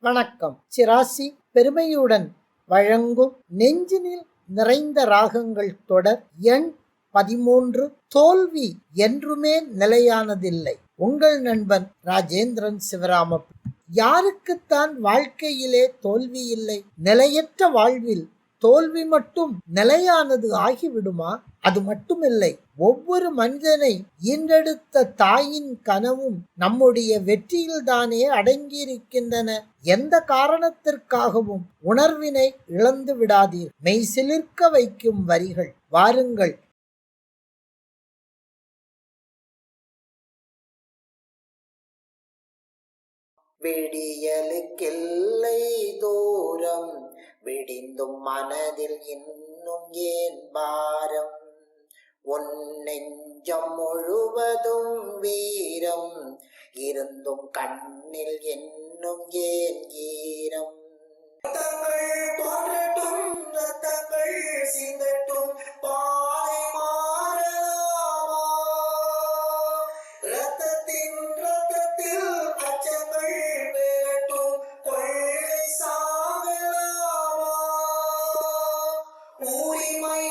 வணக்கம். சிராசி பெருமையுடன் வழங்கும் நெஞ்சினில் நிறைந்த ராகங்கள் தொடர் எண் பதிமூன்று. தோல்வி என்றுமே நிலையானதில்லை. உங்கள் நண்பன் ராஜேந்திரன் சிவராம யாருக்குத்தான் வாழ்க்கையிலே தோல்வி இல்லை. நிலையற்ற வாழ்வில் தோல்வி மட்டும் நிலையானது ஆகிவிடுமா? அது மட்டுமில்லை. ஒவ்வொரு மனிதனை ஈன்றெடுத்த தாயின் கனவும் நம்முடைய வெற்றியில்தானே அடங்கியிருக்கின்றன. எந்த காரணத்திற்காகவும் உணர்வினை இழந்து விடாதீர். மெய் சிலிர்க்க வைக்கும் வரிகள். வாருங்கள். விடியலுக்கில்லை தூரம். விடிந்தும் மனதில் இன்னும் ஏன் பாரம்? உன் நெஞ்சம் முழுவதும் வீரம். இருந்தும் கண்ணில் என்னும் ஏன் உரிமை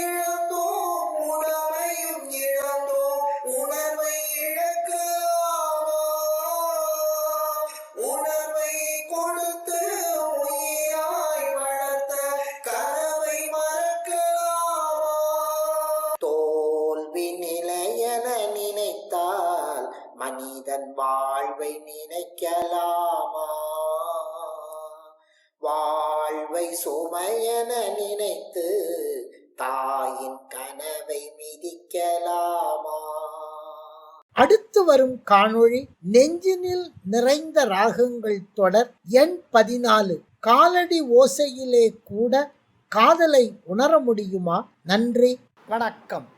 இழந்தோம் உடமையும் இழந்தோம் உணர்வை இழக்க உணர்வை கொடுத்து உயிராய் வளர்த்த கனவை மறக்கலாமா தோல்வி நிலையென நினைத்தால் மனிதன் வாழ்வை நினைக்கலாமா? அவை சோமையன நினைத்து தாயின் கனவை மிதிக்கலாமா? அடுத்து வரும் காணொளி நெஞ்சினில் நிறைந்த ராகங்கள் தொடர் எண் பதினாலு. காலடி ஓசையிலே கூட காதலை உணர முடியுமா? நன்றி வணக்கம்.